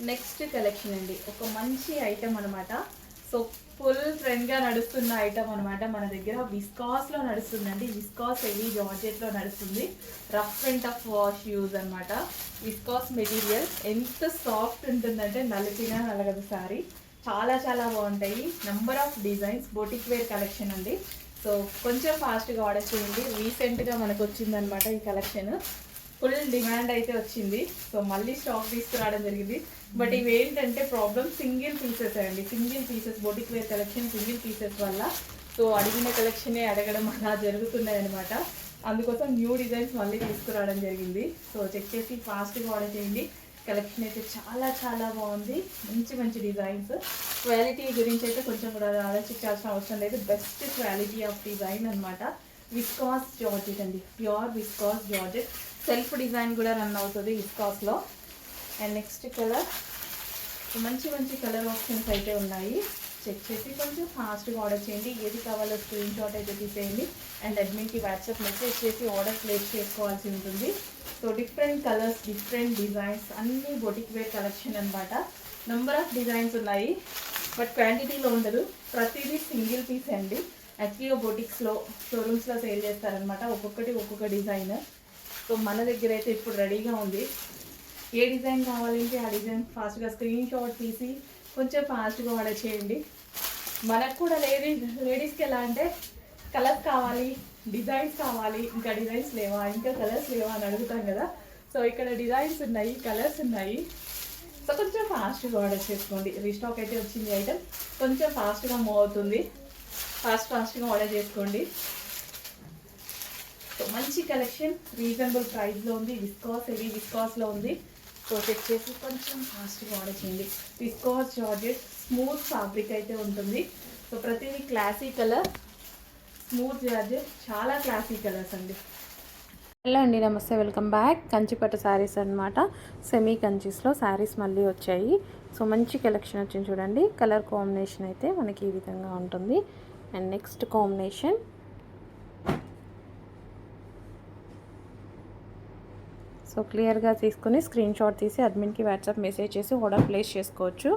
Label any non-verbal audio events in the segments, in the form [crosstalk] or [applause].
Next collection అండి. ఒక మంచి ఐటమ్ అనమాట సో ఫుల్ ట్రెండ్గా నడుస్తున్న ఐటమ్ అనమాట మన దగ్గర విస్కాస్లో నడుస్తుందండి. విస్కాస్ హెవీ జార్జెట్లో నడుస్తుంది. Rough and tough wash use అనమాట విస్కాస్ మెటీరియల్ ఎంత సాఫ్ట్ ఉంటుందంటే నలిపినా నలగదు సారీ. చాలా చాలా బాగుంటాయి. Number of designs boutique wear collection అండి. సో కొంచెం ఫాస్ట్గా ఆర్డర్ చేయండి. రీసెంట్గా మనకు వచ్చిందనమాట ఈ కలెక్షన్. ఫుల్ డిమాండ్ అయితే వచ్చింది. సో మళ్ళీ స్టాక్ తీసుకురావడం జరిగింది. బట్ ఇవి ఏంటంటే ప్రాబ్లమ్ సింగిల్ పీసెస్ అండి. Single pieces boutique wear collection single pieces వల్ల. సో అడిగిన కలెక్షనే అడగడం [laughs] అలా జరుగుతున్నాయి అనమాట అందుకోసం న్యూ డిజైన్స్ మళ్ళీ తీసుకురావడం జరిగింది. సో చెక్ చేసి ఫాస్ట్గా ఆర్డర్ చేయండి. కలెక్షన్ అయితే చాలా చాలా బాగుంది. మంచి మంచి డిజైన్స్ క్వాలిటీ గురించి అయితే కొంచెం కూడా ఆలోచించాల్సిన అవసరం లేదు. బెస్ట్ క్వాలిటీ ఆఫ్ డిజైన్ అనమాట విస్కాస్ జార్జెట్ అండి. Pure viscose georgette self design కూడా రన్ అవుతుంది విస్కాస్లో అండ్ నెక్స్ట్ కలర్ మంచి మంచి కలర్ ఆప్షన్స్ అయితే ఉన్నాయి. చెక్ చేసి కొంచెం ఫాస్ట్గా ఆర్డర్ చేయండి. ఏది కావాలో స్క్రీన్ షాట్ అయితే తీసేయండి. అండ్ అడ్మిన్కి వాట్సాప్ మెసేజ్ చేసి ఆర్డర్ ప్లేస్ చేసుకోవాల్సి ఉంటుంది. So different colours different designs అన్నీ బొటిక్ వేర్ కలెక్షన్ అనమాట నెంబర్ ఆఫ్ డిజైన్స్ ఉన్నాయి. బట్ క్వాంటిటీలో ఉండదు. ప్రతిదీ సింగిల్ పీస్ అండి. యాక్చువల్గా బొటిక్స్లో షోరూమ్స్లో సేల్ చేస్తారనమాట ఒక్కొక్కటి ఒక్కొక్క డిజైన్ సో మన దగ్గర అయితే ఇప్పుడు రెడీగా ఉంది. ఏ డిజైన్ కావాలంటే ఆ డిజైన్ ఫాస్ట్గా స్క్రీన్ షాట్ తీసి కొంచెం ఫాస్ట్గా ఆర్డర్ చేయండి మనకు కూడా లేడీస్ లేడీస్కి ఎలా అంటే కలర్స్ కావాలి డిజైన్స్ కావాలి ఇంకా డిజైన్స్ లేవా ఇంకా కలర్స్ లేవా అని అడుగుతాం కదా. సో ఇక్కడ డిజైన్స్ ఉన్నాయి కలర్స్ ఉన్నాయి. సో కొంచెం ఫాస్ట్గా ఆర్డర్ చేసుకోండి రీస్టాక్ అయితే వచ్చింది ఐటమ్. కొంచెం ఫాస్ట్గా మూవ్ అవుతుంది. ఫాస్ట్ ఫాస్ట్గా ఆర్డర్ చేసుకోండి సో మంచి కలెక్షన్ రీజనబుల్ ప్రైస్లో ఉంది విస్కాస్ హెవీ విస్కాస్లో ఉంది. సో చేసి కొంచెం ఫాస్ట్గా ఆర్డర్ చేయండి. విస్కాస్ జార్జెట్ స్మూత్ ఫ్యాబ్రిక్ అయితే ఉంటుంది. సో ప్రతిదీ క్లాసీ కలర్ స్మూత్ జార్జెట్ చాలా క్లాసీ కలర్స్ అండి. హలో అండి నమస్తే వెల్కమ్ బ్యాక్ కంచిపట్టు శారీస్ అనమాట సెమీ కంచీస్లో శారీస్ మళ్ళీ వచ్చాయి. సో మంచి కలెక్షన్ వచ్చింది చూడండి. కలర్ కాంబినేషన్ అయితే మనకి ఈ విధంగా ఉంటుంది. అండ్ నెక్స్ట్ కాంబినేషన్ సో క్లియర్గా తీసుకుని స్క్రీన్ షాట్ తీసి అడ్మిన్కి వాట్సాప్ మెసేజ్ చేసి ఆర్డర్ ప్లేస్ చేసుకోవచ్చు.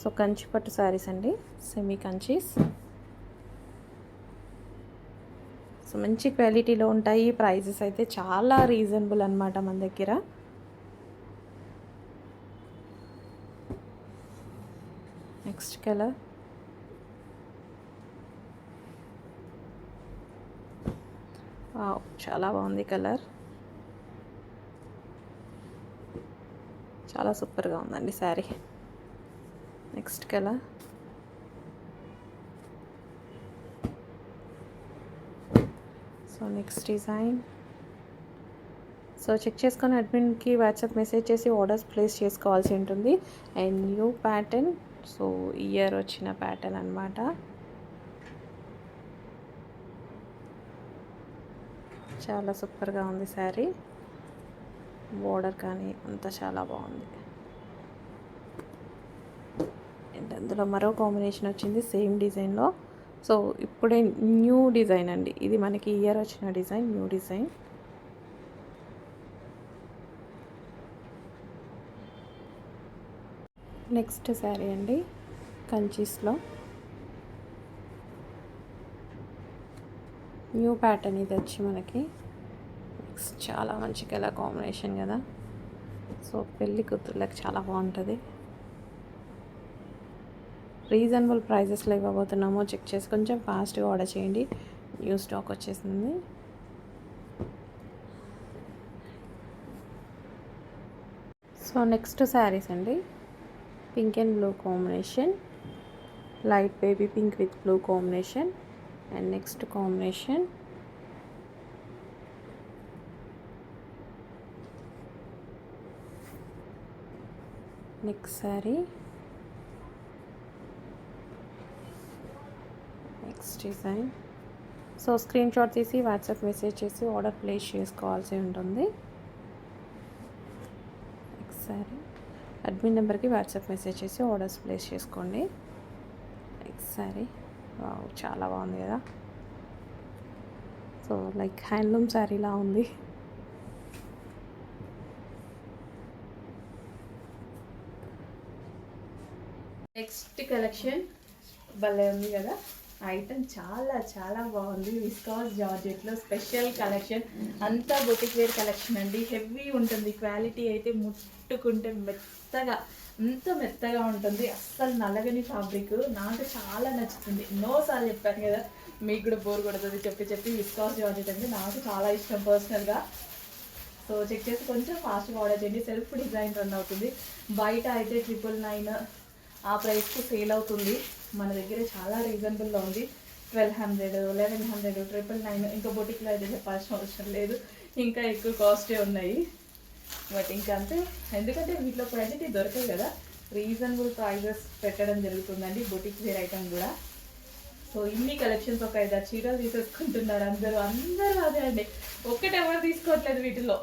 సో కంచిపట్టు శారీస్ అండి సెమీ కంచీస్. సో మంచి క్వాలిటీలో ఉంటాయి ప్రైజెస్ అయితే చాలా రీజనబుల్ అనమాట మన దగ్గర. Next colour. చాలా బాగుంది కలర్. చాలా సూపర్గా ఉందండి sari. Next colour. So next design. So check చేసుకొని అడ్మిన్కి వాట్సాప్ మెసేజ్ చేసి ఆర్డర్స్ ప్లేస్ చేసుకోవాల్సి ఉంటుంది. And new pattern. So year వచ్చిన ప్యాటర్న్ అనమాట చాలా సూపర్గా ఉంది శారీ. బోర్డర్ కానీ అంతా చాలా బాగుంది. అండ్ అందులో మరో కాంబినేషన్ వచ్చింది సేమ్ డిజైన్లో. సో ఇప్పుడే న్యూ డిజైన్ అండి. ఇది మనకి ఇయర్ వచ్చిన design new design. Next sari అండి కంచీస్లో. న్యూ ప్యాటర్న్ ఇది వచ్చి మనకి. నెక్స్ట్ చాలా మంచి కలర్ కాంబినేషన్ కదా. సో పెళ్ళి కూతుర్లకు చాలా బాగుంటుంది. రీజనబుల్ ప్రైజెస్లో ఇవ్వబోతున్నామో. చెక్ చేసి కొంచెం ఫాస్ట్గా ఆర్డర్ చేయండి. న్యూ స్టాక్ వచ్చేసింది. సో నెక్స్ట్ శారీస్ అండి. Pink and blue combination light baby pink with blue combination and next combination next sorry next design so screenshot తీసి వాట్సాప్ మెసేజ్ చేసి ఆర్డర్ ప్లేస్ చేసుకోవాల్సి ఉంటుంది. నెక్స్ట్ సారీ అడ్మిన్ నెంబర్కి WhatsApp message చేసి orders place చేసుకోండి. Next sari చాలా బాగుంది కదా. సో లైక్ హ్యాండ్లూమ్ శారీలా ఉంది. నెక్స్ట్ కలెక్షన్ భలే ఉంది కదా. ఐటమ్ చాలా చాలా బాగుంది. విస్కాస్ జార్జెట్లో స్పెషల్ కలెక్షన్ అంతా బొటిక్ వేర్ కలెక్షన్ అండి. హెవీ ఉంటుంది. క్వాలిటీ అయితే ముట్టుకుంటే మెత్తగా. అంత మెత్తగా ఉంటుంది అస్సలు నలగని ఫ్యాబ్రిక్ నాకు చాలా నచ్చుతుంది. ఎన్నోసార్లు చెప్పాను కదా మీకు కూడా బోర్ కొడుతుంది చెప్పి చెప్పి విస్కాస్ జార్జెట్ అంటే నాకు చాలా ఇష్టం పర్సనల్గా సో చెక్ చేసి కొంచెం ఫాస్ట్గా ఆర్డర్ చేయండి. సెల్ఫ్ డిజైన్ రన్ అవుతుంది. బయట అయితే ట్రిపుల్ నైన్ ఆ ప్రైస్కి సేల్ అవుతుంది. మన దగ్గర చాలా రీజనబుల్లో ఉంది. Twelve hundred eleven hundred triple nine ఇంకా బొటిక్లో అయితే చెప్పాల్సిన అవసరం లేదు. ఇంకా ఎక్కువ కాస్టే ఉన్నాయి. బట్ ఇంకా అంతే ఎందుకంటే వీటిలో క్వాలిటీ దొరకదు కదా. రీజనబుల్ ప్రైజెస్ పెట్టడం జరుగుతుందండి బొటిక్ వేర్ ఐటమ్ కూడా. సో ఇన్ని కలెక్షన్స్ ఒక ఐదు చీరలు తీసేసుకుంటున్నారు అందరూ. అందరూ అదే అండి. ఒక్కటి ఎవరు తీసుకోవట్లేదు వీటిలో.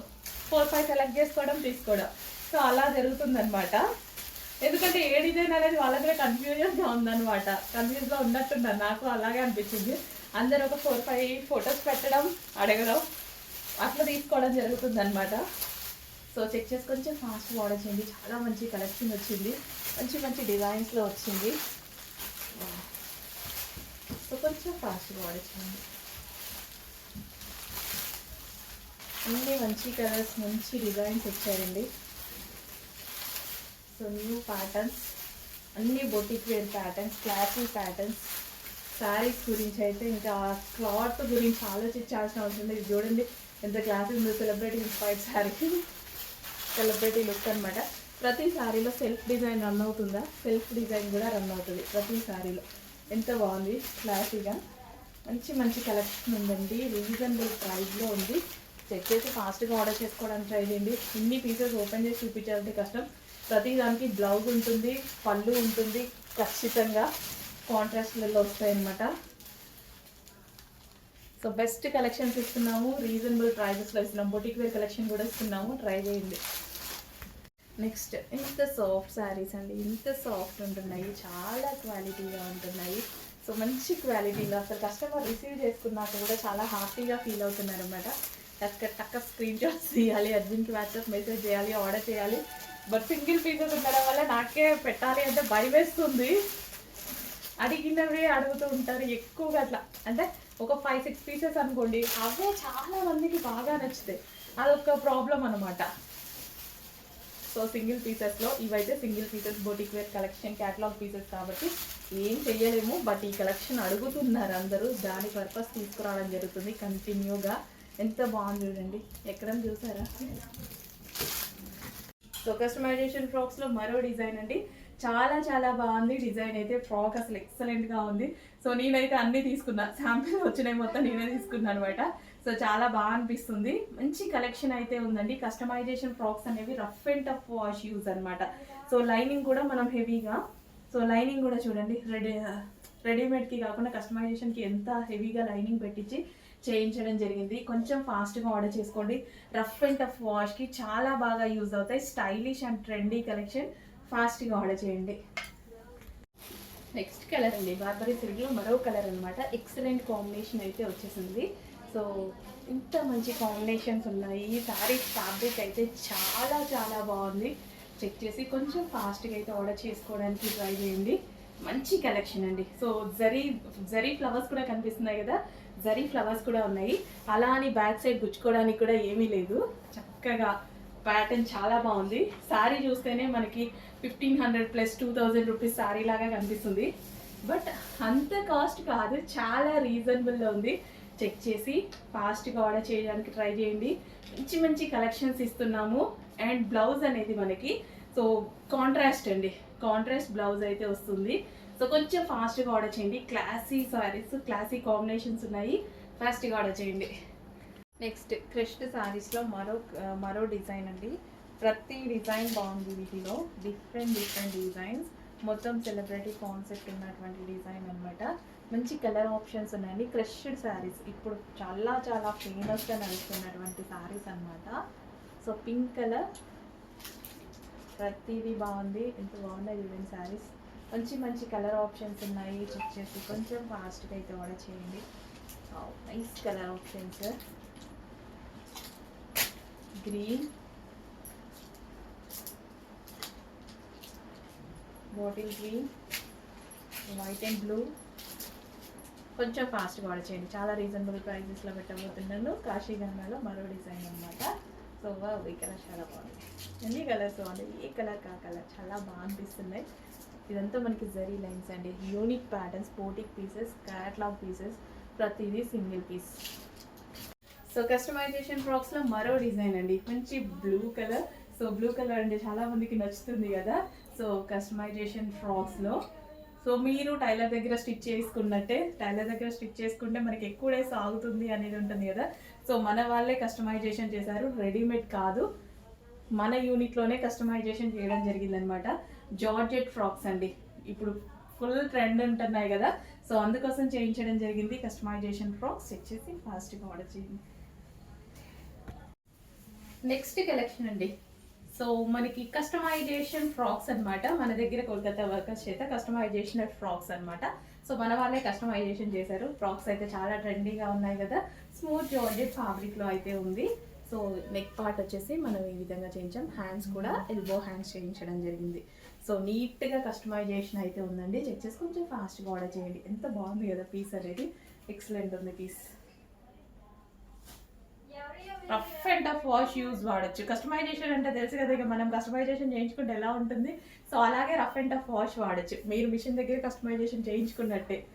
ఫోర్ ఫైవ్ సెలెక్ట్ చేసుకోవడం తీసుకోవడం. సో అలా జరుగుతుందనమాట ఎందుకంటే ఏ డిజైన్ అనేది వాళ్ళ దగ్గర కన్ఫ్యూజన్గా ఉందన్నమాట. కన్ఫ్యూజ్గా ఉన్నట్టున్నారు. నాకు అలాగే అనిపించింది. అందరూ ఒక ఫోర్ ఫైవ్ ఫొటోస్ పెట్టడం అడగడం అట్లా తీసుకోవడం జరుగుతుందన్నమాట. సో చెక్ చేసి కొంచెం ఫాస్ట్ వాడర్ చేయండి. చాలా మంచి కలెక్షన్ వచ్చింది. మంచి మంచి డిజైన్స్లో వచ్చింది. సో కొంచెం ఫాస్ట్గా ఆర్డర్ చేయండి. అన్ని మంచి కలర్స్ మంచి డిజైన్స్ వచ్చాయండి. సో న్యూ ప్యాటర్న్స్ అన్ని boutique wear patterns classic patterns saris గురించి అయితే ఇంకా క్లాత్ గురించి ఆలోచించాల్సిన అవసరం లేదు. ఇది చూడండి ఎంత క్లాస్ ఉందో celebrity inspired sari celebrity look అనమాట ప్రతి శారీలో సెల్ఫ్ డిజైన్ రన్ అవుతుందా? సెల్ఫ్ డిజైన్ కూడా రన్ అవుతుంది ప్రతి శారీలో ఎంత బాగుంది క్లాసీగా మంచి మంచి కలెక్షన్ ఉందండి. రీజనబుల్ ప్రైస్లో ఉంది. చెక్ చేసి ఫాస్ట్గా ఆర్డర్ చేసుకోవడానికి ట్రై చేయండి. ఇన్ని పీసెస్ ఓపెన్ చేసి చూపించాలంటే కష్టం. ప్రతి దానికి బ్లౌజ్ ఉంటుంది పళ్ళు ఉంటుంది. ఖచ్చితంగా కాంట్రాస్ట్లలో వస్తాయన్నమాట. సో బెస్ట్ కలెక్షన్స్ ఇస్తున్నాము. రీజనబుల్ ప్రైజెస్లో ఇస్తున్నాము. బొటిక్ వేర్ కలెక్షన్ కూడా ఇస్తున్నాము. ట్రై చేయండి. నెక్స్ట్ ఇంత సాఫ్ట్ శారీస్ అండి. ఇంత సాఫ్ట్ ఉంటున్నాయి. చాలా క్వాలిటీగా ఉంటున్నాయి. సో మంచి క్వాలిటీలో అసలు కస్టమర్ రిసీవ్ చేసుకున్నాక కూడా చాలా హ్యాపీగా ఫీల్ అవుతున్నారు అనమాట టక్క టక్క స్క్రీన్ షాట్స్ తీయాలి. అర్జున్కి వాట్సాప్ మెసేజ్ చేయాలి. ఆర్డర్ చేయాలి. బట్ సింగిల్ పీసెస్ ఉండడం వల్ల నాకే పెట్టాలి అంటే భయం వేస్తుంది అడిగినవే అడుగుతూ ఉంటారు. ఎక్కువగా అట్లా. అంటే ఒక ఫైవ్ సిక్స్ పీసెస్ అనుకోండి అవే చాలా మందికి బాగా నచ్చుతాయి. అదొక ప్రాబ్లం అనమాట సో సింగిల్ పీసెస్లో ఇవైతే single pieces boutique wear collection catalogue pieces కాబట్టి ఏం చెయ్యలేము. బట్ ఈ కలెక్షన్ అడుగుతున్నారు అందరూ. దాని పర్పస్ తీసుకురావడం జరుగుతుంది కంటిన్యూగా ఎంత బాగుంది చూడండి. ఎక్కడ చూసారా? సో కస్టమైజేషన్ ఫ్రాక్స్లో మరో డిజైన్ అండి. చాలా చాలా బాగుంది. డిజైన్ అయితే ఫ్రాక్ అసలు ఎక్సలెంట్గా ఉంది. సో నేనైతే అన్నీ తీసుకున్నా. శాంపిల్ వచ్చినాయి మొత్తం నేనే తీసుకున్నాను అనమాట సో చాలా బాగా అనిపిస్తుంది. మంచి కలెక్షన్ అయితే ఉందండి. కస్టమైజేషన్ ఫ్రాక్స్ అనేవి rough and tough wash use అనమాట సో లైనింగ్ కూడా మనం హెవీగా సో లైనింగ్ కూడా చూడండి. రెడీ రెడీమేడ్కి కాకుండా కస్టమైజేషన్కి ఎంత హెవీగా లైనింగ్ పెట్టించి చేయించడం జరిగింది. కొంచెం ఫాస్ట్గా ఆర్డర్ చేసుకోండి. రఫ్ అండ్ టఫ్ వాష్కి చాలా బాగా యూజ్ అవుతాయి. స్టైలిష్ అండ్ ట్రెండీ కలెక్షన్ ఫాస్ట్గా ఆర్డర్ చేయండి. నెక్స్ట్ కలర్ అండి బార్బరీ సిల్క్లో మరో కలర్ అనమాట ఎక్సలెంట్ కాంబినేషన్ అయితే వచ్చేసింది. సో ఇంత మంచి కాంబినేషన్స్ ఉన్నాయి. ఈ శారీ ఫ్యాబ్రిక్ అయితే చాలా చాలా బాగుంది. చెక్ చేసి కొంచెం ఫాస్ట్గా అయితే ఆర్డర్ చేసుకోవడానికి ట్రై చేయండి. మంచి కలెక్షన్ అండి. సో జరీ జరీ ఫ్లవర్స్ కూడా కనిపిస్తున్నాయి కదా? జరీ ఫ్లవర్స్ కూడా ఉన్నాయి. అలా అని బ్యాక్ సైడ్ గుచ్చుకోవడానికి కూడా ఏమీ లేదు. చక్కగా ప్యాటర్న్ చాలా బాగుంది. శారీ చూస్తేనే మనకి fifteen hundred plus two thousand rupees sari లాగా కనిపిస్తుంది. బట్ అంత కాస్ట్ కాదు చాలా రీజనబుల్లో ఉంది. చెక్ చేసి ఫాస్ట్గా ఆర్డర్ చేయడానికి ట్రై చేయండి. మంచి మంచి కలెక్షన్స్ ఇస్తున్నాము. అండ్ బ్లౌజ్ అనేది మనకి సో కాంట్రాస్ట్ అండి. కాంట్రాస్ట్ బ్లౌజ్ అయితే వస్తుంది. సో కొంచెం ఫాస్ట్గా ఆర్డర్ చేయండి. క్లాసీ సారీస్ క్లాసీ కాంబినేషన్స్ ఉన్నాయి. ఫాస్ట్గా ఆర్డర్ చేయండి. నెక్స్ట్ క్రష్డ్ శారీస్లో మరో మరో డిజైన్ అండి. ప్రతి డిజైన్ బాగుంది వీటిలో. డిఫరెంట్ డిఫరెంట్ డిజైన్స్ మొత్తం సెలబ్రిటీ కాన్సెప్ట్ ఉన్నటువంటి డిజైన్ అన్నమాట. మంచి కలర్ ఆప్షన్స్ ఉన్నాయండి. క్రష్డ్ శారీస్. ఇప్పుడు చాలా చాలా ఫేమస్గా నడుస్తున్నటువంటి శారీస్ అన్నమాట. So pink colour. ప్రతిదీ బాగుంది. ఎంత బాగున్నాయి చూడండి శారీస్. మంచి మంచి కలర్ ఆప్షన్స్ ఉన్నాయి. చెక్ చేసి కొంచెం ఫాస్ట్గా అయితే ఆర్డర్ చేయండి. Nice colour options. Green bottle green white and blue కొంచెం ఫాస్ట్గా ఆర్డర్ చేయండి చాలా రీజనబుల్ ప్రైజెస్లో పెట్టబోతున్నాను. కాశీగంగాలో మరో డిజైన్ అనమాట సో ఈ కలర్ చాలా బాగుంది. ఎన్ని కలర్స్ బాగుంది ఏ కలర్ కా కలర్ చాలా బాగా అనిపిస్తున్నాయి. ఇదంతా మనకి జరీ లైన్స్ అండి. Unique patterns boutique pieces catalogue pieces ప్రతిదీ సింగిల్ పీస్ సో కస్టమైజేషన్ ఫ్రాక్స్లో మరో డిజైన్ అండి. మంచి blue colour so blue colour అంటే చాలా మందికి నచ్చుతుంది కదా. సో కస్టమైజేషన్ ఫ్రాక్స్లో సో మీరు టైలర్ దగ్గర స్టిచ్ చేసుకున్నట్టే టైలర్ దగ్గర స్టిచ్ చేసుకుంటే మనకి ఎక్కువ డేస్ ఆగుతుంది అనేది ఉంటుంది కదా. సో మన వాళ్ళే కస్టమైజేషన్ చేశారు. రెడీమేడ్ కాదు. మన యూనిట్లోనే కస్టమైజేషన్ చేయడం జరిగిందనమాట జార్జెట్ ఫ్రాక్స్ అండి. ఇప్పుడు ఫుల్ ట్రెండ్ ఉంటున్నాయి కదా. సో అందుకోసం చేయించడం జరిగింది. కస్టమైజేషన్ ఫ్రాక్స్ చెక్ చేసి ఫాస్ట్గా ఆర్డర్ చేయండి. నెక్స్ట్ కలెక్షన్ అండి. సో మనకి కస్టమైజేషన్ ఫ్రాక్స్ అన్నమాట. మన దగ్గర కోల్కతా వర్కర్స్ చేత కస్టమైజేషన్ ఫ్రాక్స్ అనమాట సో మన వాళ్ళే కస్టమైజేషన్ చేశారు. ఫ్రాక్స్ అయితే చాలా ట్రెండీగా ఉన్నాయి కదా. స్మూత్ జార్జెట్ ఫ్యాబ్రిక్లో అయితే ఉంది. సో నెక్ పార్ట్ వచ్చేసి మనం ఈ విధంగా చేయించాం. హ్యాండ్స్ కూడా ఎల్బో హ్యాండ్స్ చేయించడం జరిగింది. సో నీట్గా కస్టమైజేషన్ అయితే ఉందండి. చెక్ చేసి కొంచెం ఫాస్ట్గా ఆర్డర్ చేయండి. ఎంత బాగుంది కదా పీస్ అనేది. ఎక్సలెంట్ ఉంది piece rough and tough wash use వాడచ్చు. కస్టమైజేషన్ అంటే తెలుసు కదా ఇక మనం కస్టమైజేషన్ చేయించుకుంటే ఎలా ఉంటుంది? సో అలాగే రఫ్ అండ్ టఫ్ వాష్ వాడచ్చు. మీరు మిషన్ దగ్గర కస్టమైజేషన్ చేయించుకున్నట్టే.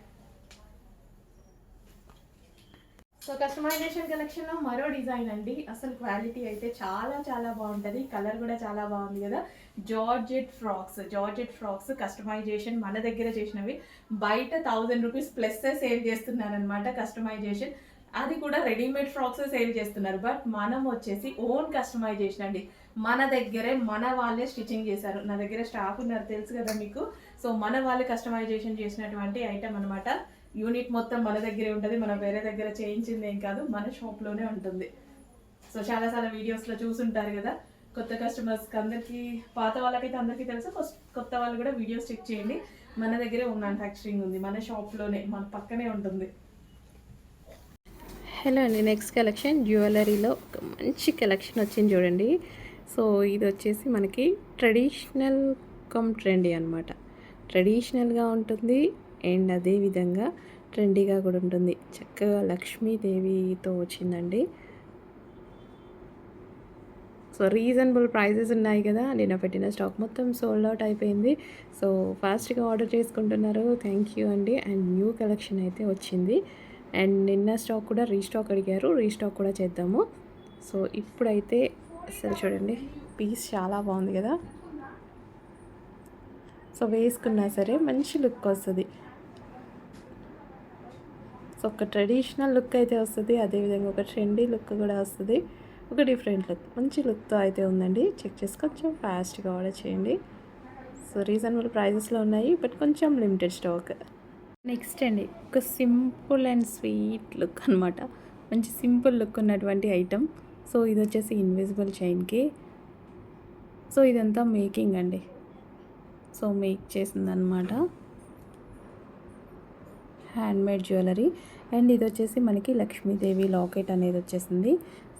సో కస్టమైజేషన్ కలెక్షన్లో మరో డిజైన్ అండి. అసలు క్వాలిటీ అయితే చాలా చాలా బాగుంటుంది. కలర్ కూడా చాలా బాగుంది కదా. Georgette frocks. Georgette frocks customization మన దగ్గర చేసినవి. బయట థౌజండ్ రూపీస్ ప్లస్ సేల్ చేస్తున్నారనమాట కస్టమైజేషన్. అది కూడా రెడీమేడ్ ఫ్రాక్స్ సేల్ చేస్తున్నారు. బట్ మనం వచ్చేసి ఓన్ కస్టమైజేషన్ అండి. మన దగ్గరే మన వాళ్ళే స్టిచ్చింగ్ చేశారు. నా దగ్గర స్టాఫ్ ఉన్నారు తెలుసు కదా మీకు. సో మన వాళ్ళే కస్టమైజేషన్ చేసినటువంటి ఐటమ్ అనమాట యూనిట్ మొత్తం మన దగ్గరే ఉంటుంది. మనం వేరే దగ్గర చేయించింది ఏం కాదు మన షాప్లోనే ఉంటుంది. సో చాలా చాలా వీడియోస్లో చూసుంటారు కదా. కొత్త కస్టమర్స్కి అందరికీ పాత వాళ్ళకైతే అందరికీ తెలుసు. కొత్త వాళ్ళు కూడా వీడియోస్ చెక్ చేయండి. మన దగ్గరే మ్యానుఫ్యాక్చరింగ్ ఉంది. మన షాప్లోనే మన పక్కనే ఉంటుంది. హలో అండి నెక్స్ట్ కలెక్షన్ జ్యువెలరీలో ఒక మంచి కలెక్షన్ వచ్చింది చూడండి. సో ఇది వచ్చేసి మనకి ట్రెడిషనల్ కమ్ ట్రెండీ అనమాట ట్రెడిషనల్గా ఉంటుంది అండ్ అదే విధంగా ట్రెండీగా కూడా ఉంటుంది. చక్కగా లక్ష్మీదేవితో వచ్చిందండి. సో రీజనబుల్ ప్రైజెస్ ఉన్నాయి కదా నేను పెట్టిన స్టాక్ మొత్తం సోల్డ్ అవుట్ అయిపోయింది. సో ఫాస్ట్గా ఆర్డర్ చేసుకుంటున్నారు. థ్యాంక్ యూ అండి. అండ్ న్యూ కలెక్షన్ అయితే వచ్చింది. అండ్ నిన్న స్టాక్ కూడా రీస్టాక్ అడిగారు రీస్టాక్ కూడా చేద్దాము. సో ఇప్పుడైతే అసలు చూడండి పీస్ చాలా బాగుంది కదా. సో వేసుకున్నా సరే మంచి లుక్ వస్తుంది. సో ఒక ట్రెడిషనల్ లుక్ అయితే వస్తుంది అదేవిధంగా ఒక ట్రెండీ లుక్ కూడా వస్తుంది. ఒక డిఫరెంట్ లుక్ మంచి లుక్తో అయితే ఉందండి. చెక్ చేసి కొంచెం ఫాస్ట్గా ఆర్డర్ చేయండి. సో రీజనబుల్ ప్రైజెస్లో ఉన్నాయి బట్ కొంచెం లిమిటెడ్ స్టాక్. నెక్స్ట్ అండి ఒక సింపుల్ అండ్ స్వీట్ లుక్ అనమాట మంచి సింపుల్ లుక్ ఉన్నటువంటి ఐటమ్. సో ఇది వచ్చేసి ఇన్విజిబుల్ చైన్కి. సో ఇదంతా మేకింగ్ అండి. సో మేక్ చేసిందనమాట హ్యాండ్మేడ్ జ్యువెలరీ. అండ్ ఇది వచ్చేసి మనకి లక్ష్మీదేవి లాకెట్ అనేది వచ్చేసింది.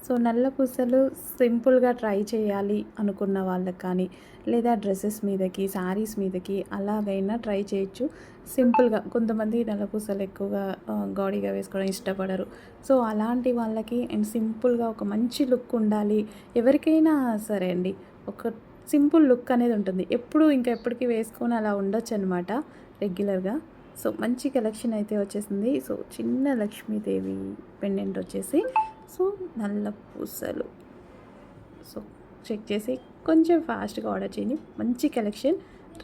సో నల్ల పూసలు సింపుల్గా ట్రై చేయాలి అనుకున్న వాళ్ళకి కానీ లేదా డ్రెస్సెస్ మీదకి శారీస్ మీదకి అలాగైనా ట్రై చేయొచ్చు. సింపుల్గా కొంతమంది నల్ల పూసలు ఎక్కువగా గాడీగా వేసుకోవడం ఇష్టపడరు. సో అలాంటి వాళ్ళకి అండ్ సింపుల్గా ఒక మంచి లుక్ ఉండాలి. ఎవరికైనా సరే అండి ఒక సింపుల్ లుక్ అనేది ఉంటుంది. ఎప్పుడు ఇంకా ఎప్పటికీ వేసుకొని అలా ఉండొచ్చు అనమాట రెగ్యులర్గా. సో మంచి కలెక్షన్ అయితే వచ్చేసింది. సో చిన్న లక్ష్మీదేవి పెండెంట్ వచ్చేసి సో నల్ల పూసలు. సో చెక్ చేసి కొంచెం ఫాస్ట్గా ఆర్డర్ చేయండి. మంచి కలెక్షన్.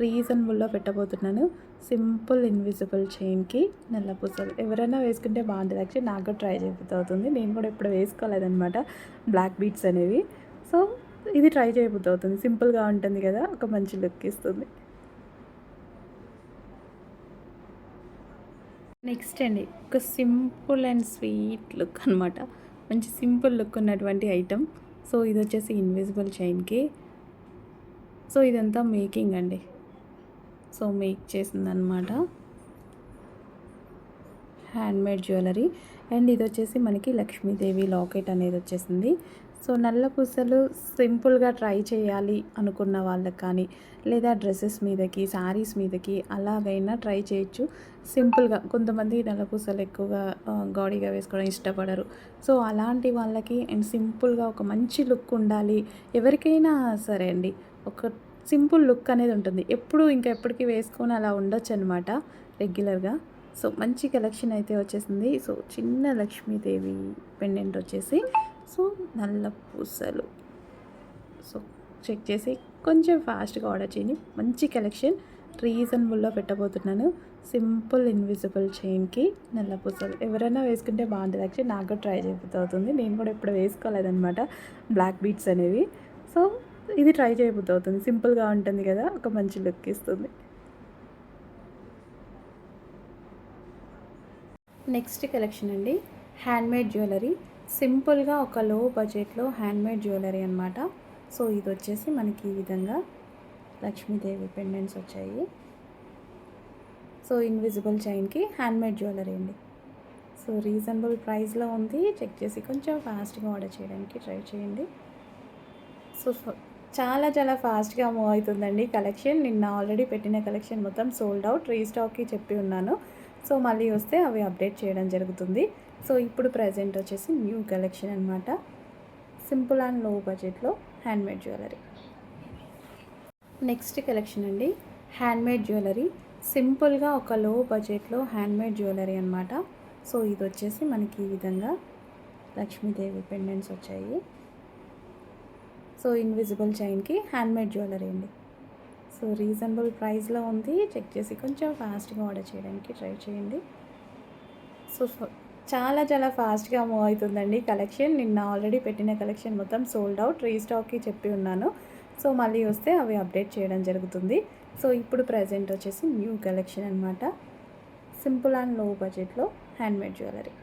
రీజనబుల్లో పెట్టబోతున్నాను. సింపుల్ ఇన్విజిబుల్ చైన్కి నల్ల పూసలు. ఎవరైనా వేసుకుంటే బాగుంటుంది. యాక్చువల్లీ నాకు కూడా ట్రై చేయబోతు అవుతుంది. నేను కూడా ఇప్పుడు వేసుకోలేదనమాట బ్లాక్ బీట్స్ అనేవి. సో ఇది ట్రై చేయబోతు అవుతుంది. సింపుల్గా ఉంటుంది కదా ఒక మంచి లుక్ ఇస్తుంది. నెక్స్ట్ అండి. ఒక సింపుల్ అండ్ స్వీట్ లుక్ అనమాట మంచి సింపుల్ లుక్ ఉన్నటువంటి ఐటమ్. సో ఇది వచ్చేసి ఇన్విజిబుల్ చైన్కి. సో ఇదంతా మేకింగ్ అండి. సో మేక్ చేసిందనమాట హ్యాండ్మేడ్ జ్యువెలరీ. అండ్ ఇది వచ్చేసి మనకి లక్ష్మీదేవి లాకెట్ అనేది వచ్చేసింది. సో నల్ల పూసలు సింపుల్గా ట్రై చేయాలి అనుకున్న వాళ్ళకి కానీ లేదా డ్రెస్సెస్ మీదకి శారీస్ మీదకి అలాగైనా ట్రై చేయొచ్చు. సింపుల్గా కొంతమంది నల్ల పూసలు ఎక్కువగా గాడీగా వేసుకోవడం ఇష్టపడరు. సో అలాంటి వాళ్ళకి అండ్ సింపుల్గా ఒక మంచి లుక్ ఉండాలి. ఎవరికైనా సరే అండి ఒక సింపుల్ లుక్ అనేది ఉంటుంది. ఎప్పుడు ఇంకా ఎప్పటికీ వేసుకొని అలా ఉండొచ్చు అనమాట రెగ్యులర్గా. సో మంచి కలెక్షన్ అయితే వచ్చేసింది. సో చిన్న లక్ష్మీదేవి పెండెంట్ వచ్చేసి సో నల్ల పూసలు. సో చెక్ చేసి కొంచెం ఫాస్ట్గా ఆర్డర్ చేయండి. మంచి కలెక్షన్. రీజనబుల్లో పెట్టబోతున్నాను. సింపుల్ ఇన్విజిబుల్ చైన్కి నల్ల పూసలు. ఎవరైనా వేసుకుంటే బాగుంటుంది. యాక్చువల్లీ నాకు కూడా ట్రై చేయబుద్ధి అవుతుంది నేను కూడా ఇప్పుడు వేసుకోలేదన్నమాట. బ్లాక్ బీట్స్ అనేవి. సో ఇది ట్రై చేయబుద్ధి అవుతుంది సింపుల్గా ఉంటుంది కదా. ఒక మంచి లుక్ ఇస్తుంది. నెక్స్ట్ కలెక్షన్ అండి. Handmade jewellery. సింపుల్గా ఒక లో బడ్జెట్లో హ్యాండ్మేడ్ జ్యువెలరీ అనమాట సో ఇది వచ్చేసి మనకి ఈ విధంగా లక్ష్మీదేవి పెండెంట్స్ వచ్చాయి. సో ఇన్విజిబుల్ చైన్కి హ్యాండ్మేడ్ జ్యువెలరీ అండి. సో రీజనబుల్ ప్రైస్లో ఉంది. చెక్ చేసి కొంచెం ఫాస్ట్గా ఆర్డర్ చేయడానికి ట్రై చేయండి. సో చాలా చాలా ఫాస్ట్గా మూవ్ అవుతుందండి కలెక్షన్. నిన్న ఆల్రెడీ పెట్టిన కలెక్షన్ మొత్తం సోల్డ్ అవుట్ రీస్టాక్కి చెప్పి ఉన్నాను. సో మళ్ళీ వస్తే అవి అప్డేట్ చేయడం జరుగుతుంది. సో ఇప్పుడు ప్రజెంట్ వచ్చేసి న్యూ కలెక్షన్ అనమాట సింపుల్ అండ్లో బడ్జెట్లో హ్యాండ్మేడ్ జ్యువెలరీ నెక్స్ట్ కలెక్షన్ అండి హ్యాండ్మేడ్ జ్యువెలరీ సింపుల్గా ఒక లో బడ్జెట్లో హ్యాండ్మేడ్ జ్యువెలరీ అనమాట సో ఇది వచ్చేసి మనకి ఈ విధంగా లక్ష్మీదేవి పెండెంట్స్ వచ్చాయి. సో ఇన్విజిబుల్ చైన్కి హ్యాండ్మేడ్ జ్యువెలరీ అండి. సో రీజనబుల్ ప్రైస్లో ఉంది. చెక్ చేసి కొంచెం ఫాస్ట్గా ఆర్డర్ చేయడానికి ట్రై చేయండి. సో చాలా చాలా ఫాస్ట్గా మూవ్ అవుతుందండి కలెక్షన్. నిన్న ఆల్రెడీ పెట్టిన కలెక్షన్ మొత్తం సోల్డ్ అవుట్ రీస్టాక్కి చెప్పి ఉన్నాను. సో మళ్ళీ వస్తే అవి అప్డేట్ చేయడం జరుగుతుంది. సో ఇప్పుడు ప్రజెంట్ వచ్చేసి న్యూ కలెక్షన్ అనమాట సింపుల్ అండ్లో బడ్జెట్లో హ్యాండ్మేడ్ జ్యువెలరీ.